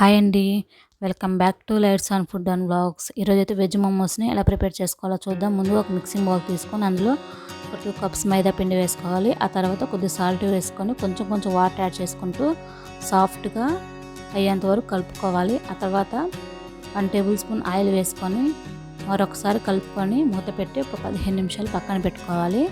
Hi అండి. Welcome back to lights on food and blogs. ఈరోజు అయితే వెజ్ మోమోస్ని ఎలా ప్రిపేర్ చేసుకోవాలో చూద్దాం. ముందు ఒక మిక్సింగ్ బౌల్ తీసుకొని అందులో ఒక టూ కప్స్ మైదా పిండి వేసుకోవాలి. ఆ తర్వాత కొద్దిగా సాల్ట్ వేసుకొని కొంచెం కొంచెం వాటర్ యాడ్ చేసుకుంటూ సాఫ్ట్గా అయ్యేంత వరకు కలుపుకోవాలి. ఆ తర్వాత వన్ టేబుల్ స్పూన్ ఆయిల్ వేసుకొని మరొకసారి కలుపుకొని మూత పెట్టి ఒక పదిహేను నిమిషాలు పక్కన పెట్టుకోవాలి.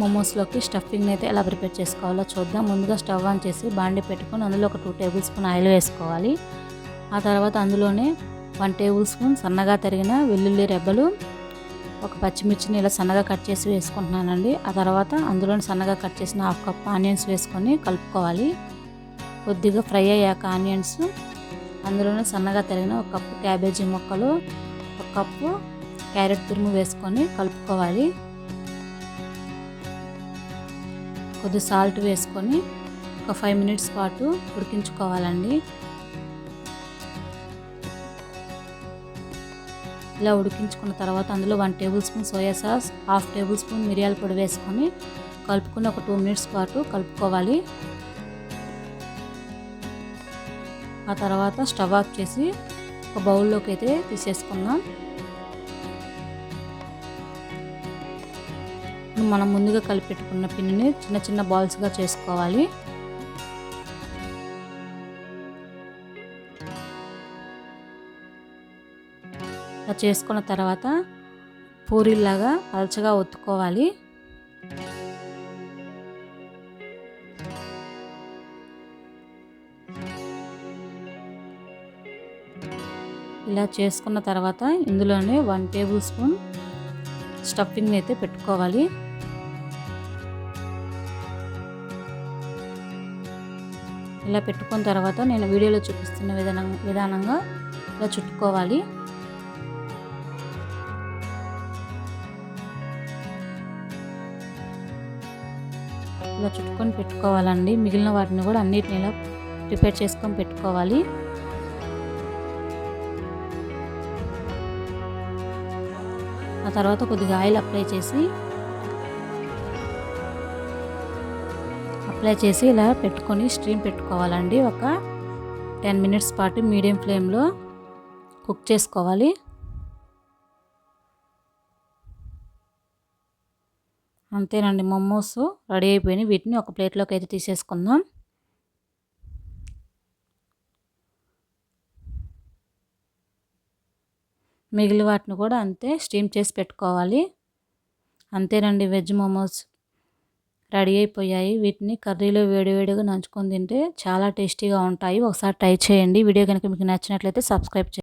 మోమోస్లోకి స్టఫింగ్ అయితే ఎలా ప్రిపేర్ చేసుకోవాలో చూద్దాం. ముందుగా స్టవ్ ఆన్ చేసి బాండి పెట్టుకొని అందులో ఒక టూ టేబుల్ స్పూన్ ఆయిల్ వేసుకోవాలి. ఆ తర్వాత అందులోనే వన్ టేబుల్ స్పూన్ సన్నగా తరిగిన వెల్లుల్లి రెబ్బలు ఒక పచ్చిమిర్చిని ఇలా సన్నగా కట్ చేసి వేసుకుంటున్నానండి. ఆ తర్వాత అందులోని సన్నగా కట్ చేసిన హాఫ్ కప్ ఆనియన్స్ వేసుకొని కలుపుకోవాలి. కొద్దిగా ఫ్రై అయ్యాక ఆనియన్స్ అందులోనే సన్నగా తరిగిన ఒక కప్పు క్యాబేజీ ముక్కలు ఒక కప్పు క్యారెట్ తురుము వేసుకొని కలుపుకోవాలి. కొద్ది సాల్ట్ వేసుకొని ఒక ఫైవ్ మినిట్స్ పాటు ఉడికించుకోవాలండి. ఇలా ఉడికించుకున్న తర్వాత అందులో one tablespoon soya sauce half tablespoon మిరియాల పొడి వేసుకొని కలుపుకుని ఒక టూ మినిట్స్ పాటు కలుపుకోవాలి. ఆ తర్వాత స్టవ్ ఆఫ్ చేసి ఒక బౌల్లోకి అయితే తీసేసుకుందాం. మనం ముందుగా కలిపెట్టుకున్న పిండిని చిన్న చిన్న బాల్స్గా చేసుకోవాలి. ఇలా చేసుకున్న తర్వాత పూరీలాగా పలచగా ఒత్తుకోవాలి. ఇలా చేసుకున్న తర్వాత ఇందులోనే వన్ టేబుల్ స్పూన్ స్టఫింగ్ అయితే పెట్టుకోవాలి. ఇలా పెట్టుకున్న తర్వాత నేను వీడియోలో చూపిస్తున్న విధానం విధానంగా ఇలా చుట్టుకోవాలి. ఇలా చుట్టుకొని పెట్టుకోవాలండి. మిగిలిన వాటిని కూడా అన్నిటిని ఇలా ప్రిపేర్ చేసుకొని పెట్టుకోవాలి. ఆ తర్వాత కొద్దిగా ఆయిల్ అప్లై చేసి అప్లై చేసి ఇలా పెట్టుకొని స్ట్రీమ్ పెట్టుకోవాలండి. ఒక టెన్ మినిట్స్ పాటు మీడియం ఫ్లేమ్లో కుక్ చేసుకోవాలి. అంతేనండి మోమోస్ రెడీ అయిపోయినాయి. వీటిని ఒక ప్లేట్లోకి అయితే తీసేసుకుందాం. మిగిలిన వాటిని కూడా అంతే స్టీమ్ చేసి పెట్టుకోవాలి. అంతేనండి వెజ్ మోమోస్. రెడీ అయిపోయాయి. వీటిని కర్రీలో వేడివేడిగా నంచుకొని తింటే చాలా టేస్టీగా ఉంటాయి. ఒకసారి ట్రై చేయండి. వీడియో కనుక మీకు నచ్చినట్లయితే సబ్స్క్రైబ్ చేయండి.